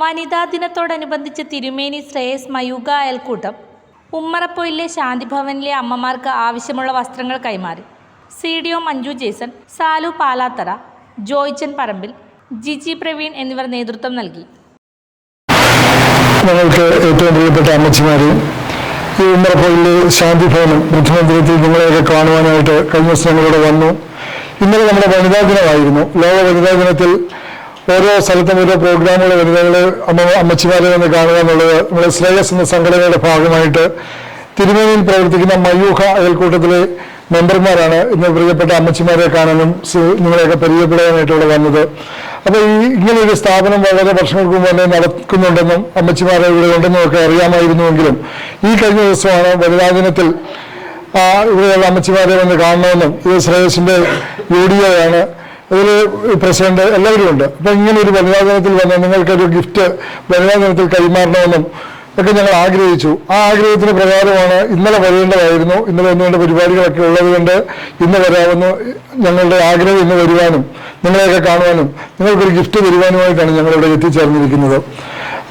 വനിതാ ദിനത്തോടനുബന്ധിച്ച് തിരുമേനി ശ്രേയസ് മയൂക അയൽക്കൂട്ടം ഉമ്മറപ്പൊയിലെ ശാന്തിഭവനിലെ അമ്മമാർക്ക് ആവശ്യമുള്ള വസ്ത്രങ്ങൾ കൈമാറി. C D O Manju Jason Salu Palathara Joychan Parambil Jiji Praveen എന്നിവർ നേതൃത്വം നൽകി. ഞങ്ങൾക്ക് ഏറ്റവും പ്രിയപ്പെട്ട അമ്മച്ചിമാരെയും ഈ ഉമ്മറപ്പൊയിലെ ശാന്തിഭവനം മുഖ്യമന്ത്രി നിങ്ങളെയൊക്കെ കാണുവാനായിട്ട് കഴിഞ്ഞ ദിവസം ഞങ്ങളിവിടെ വന്നു. ഇന്നലെ നമ്മുടെ വനിതാ ദിനമായിരുന്നു. ലോക വനിതാ ദിനത്തിൽ ഓരോ സ്ഥലത്തും ഓരോ പ്രോഗ്രാമുകൾ വരുന്നവർ അമ്മ അമ്മച്ചിമാരെ വന്ന് കാണുക എന്നുള്ളത് നമ്മുടെ ശ്രേയസ് എന്ന സംഘടനയുടെ ഭാഗമായിട്ട് തിരുമേനിയിൽ പ്രവർത്തിക്കുന്ന മയൂഹ അയൽക്കൂട്ടത്തിലെ മെമ്പർമാരാണ് ഇന്ന് പ്രിയപ്പെട്ട അമ്മച്ചിമാരെ കാണാനും നിങ്ങളെയൊക്കെ പരിചയപ്പെടാനായിട്ടുള്ള വന്നത്. അപ്പോൾ ഈ ഇങ്ങനെ ഒരു സ്ഥാപനം വളരെ വർഷങ്ങൾക്ക് മുമ്പ് തന്നെ നടക്കുന്നുണ്ടെന്നും അമ്മച്ചിമാരെ ഇവിടെ ഉണ്ടെന്നും ഒക്കെ അറിയാമായിരുന്നുവെങ്കിലും ഈ കഴിഞ്ഞ ദിവസമാണ് വനിതാ ദിനത്തിൽ ഇവിടെയുള്ള അമ്മച്ചിമാരെ വന്ന് കാണണമെന്നും ഇത് ശ്രേയസിന്റെ എ ആണ് ഇതിൽ പ്രസിഡന്റ് എല്ലാവരും ഉണ്ട്. അപ്പൊ ഇങ്ങനെ ഒരു വനിതാ ദിനത്തിൽ വന്ന് നിങ്ങൾക്കൊരു ഗിഫ്റ്റ് വനിതാ ദിനത്തിൽ കൈമാറണമെന്നും ഒക്കെ ഞങ്ങൾ ആഗ്രഹിച്ചു. ആ ആഗ്രഹത്തിന് പ്രകാരമാണ് ഇന്നലെ വരേണ്ടതായിരുന്നു. ഇന്നലെ ഒന്ന് രണ്ട് പരിപാടികളൊക്കെ ഉള്ളതുകൊണ്ട് ഇന്ന് വരാമെന്ന് ഞങ്ങളുടെ ആഗ്രഹം ഇന്ന് വരുവാനും നിങ്ങളെയൊക്കെ കാണുവാനും നിങ്ങൾക്കൊരു ഗിഫ്റ്റ് വരുവാനുമായിട്ടാണ് ഞങ്ങളിവിടെ എത്തിച്ചേർന്നിരിക്കുന്നത്.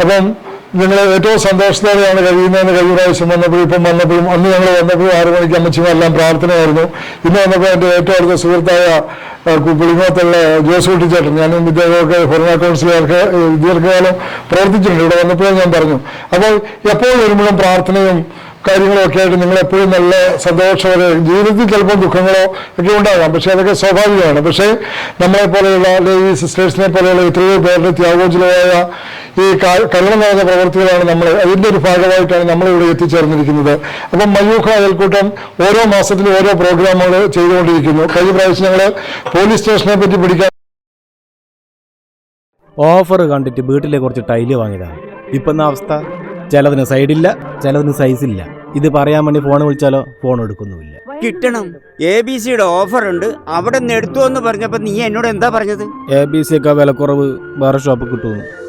അപ്പം നിങ്ങൾ ഏറ്റവും സന്തോഷത്തോടെയാണ് കഴിയുന്നതെന്ന് കഴിഞ്ഞ പ്രാവശ്യം വന്നപ്പോഴും ഇപ്പം വന്നപ്പോഴും അന്ന് ഞങ്ങൾ വന്നപ്പോഴും ആറു മണിക്ക് അമ്മച്ചിമാരെല്ലാം പ്രാർത്ഥനയായിരുന്നു. ഇന്ന് വന്നപ്പോൾ എന്റെ ഏറ്റവും അടുത്ത സുഹൃത്തായ പുളിങ്ങോത്തുള്ള ജോസ് കുട്ടിച്ചേട്ടൻ ഞാനും ഇദ്ദേഹമൊക്കെ ഭരണ കൗൺസിലർക്ക് ദീർഘകാലം പ്രവർത്തിച്ചിട്ടുണ്ട്. ഇവിടെ വന്നപ്പോഴേ ഞാൻ പറഞ്ഞു അപ്പോൾ എപ്പോഴും വരുമ്പോഴും പ്രാർത്ഥനയും കാര്യങ്ങളൊക്കെ ആയിട്ട് നിങ്ങൾ എപ്പോഴും നല്ല സന്തോഷവരെ ജീവിതത്തിൽ ചിലപ്പോൾ ദുഃഖങ്ങളോ ഒക്കെ ഉണ്ടാകാം. പക്ഷേ അതൊക്കെ സ്വാഭാവികമാണ്. പക്ഷേ നമ്മളെ പോലെയുള്ള അല്ലെങ്കിൽ ഈ സിസ്റ്റേഴ്സിനെ പോലെയുള്ള എത്രയോ പേരുടെ ത്യാഗോജ്വലമായ ഈ കരുണ നിറഞ്ഞ പ്രവർത്തികളാണ് നമ്മൾ അതിന്റെ ഒരു ഭാഗമായിട്ടാണ് നമ്മളിവിടെ എത്തിച്ചേർന്നിരിക്കുന്നത്. അപ്പം മയൂഖ അയൽക്കൂട്ടം ഓരോ മാസത്തിലും ഓരോ പ്രോഗ്രാമുകൾ ചെയ്തുകൊണ്ടിരിക്കുന്നു. കഴിഞ്ഞ പ്രാവശ്യം ഞങ്ങൾ പോലീസ് സ്റ്റേഷനെ പറ്റി പിടിക്കാൻ ഓഫർ കണ്ടിട്ട് വീട്ടിലെ കുറച്ച് ടൈൽ വാങ്ങിയതാണ് ഇപ്പം അവസ്ഥ? ചിലതിന് സൈഡില്ല ചിലതിന് സൈസില്ല ഇത് പറയാൻ വേണ്ടി ഫോൺ വിളിച്ചാലോ? ഫോൺ എടുക്കുന്നുമില്ല. കിട്ടണം. എ ബി സിയുടെ ഓഫർ ഉണ്ട് അവിടെ നിന്ന് എടുത്തു എന്ന് പറഞ്ഞപ്പോ നീ എന്നോട് എന്താ പറഞ്ഞത്? എ ബി സി ഒക്കെ വിലക്കുറവ് വേറെ ഷോപ്പിൽ കിട്ടുന്നു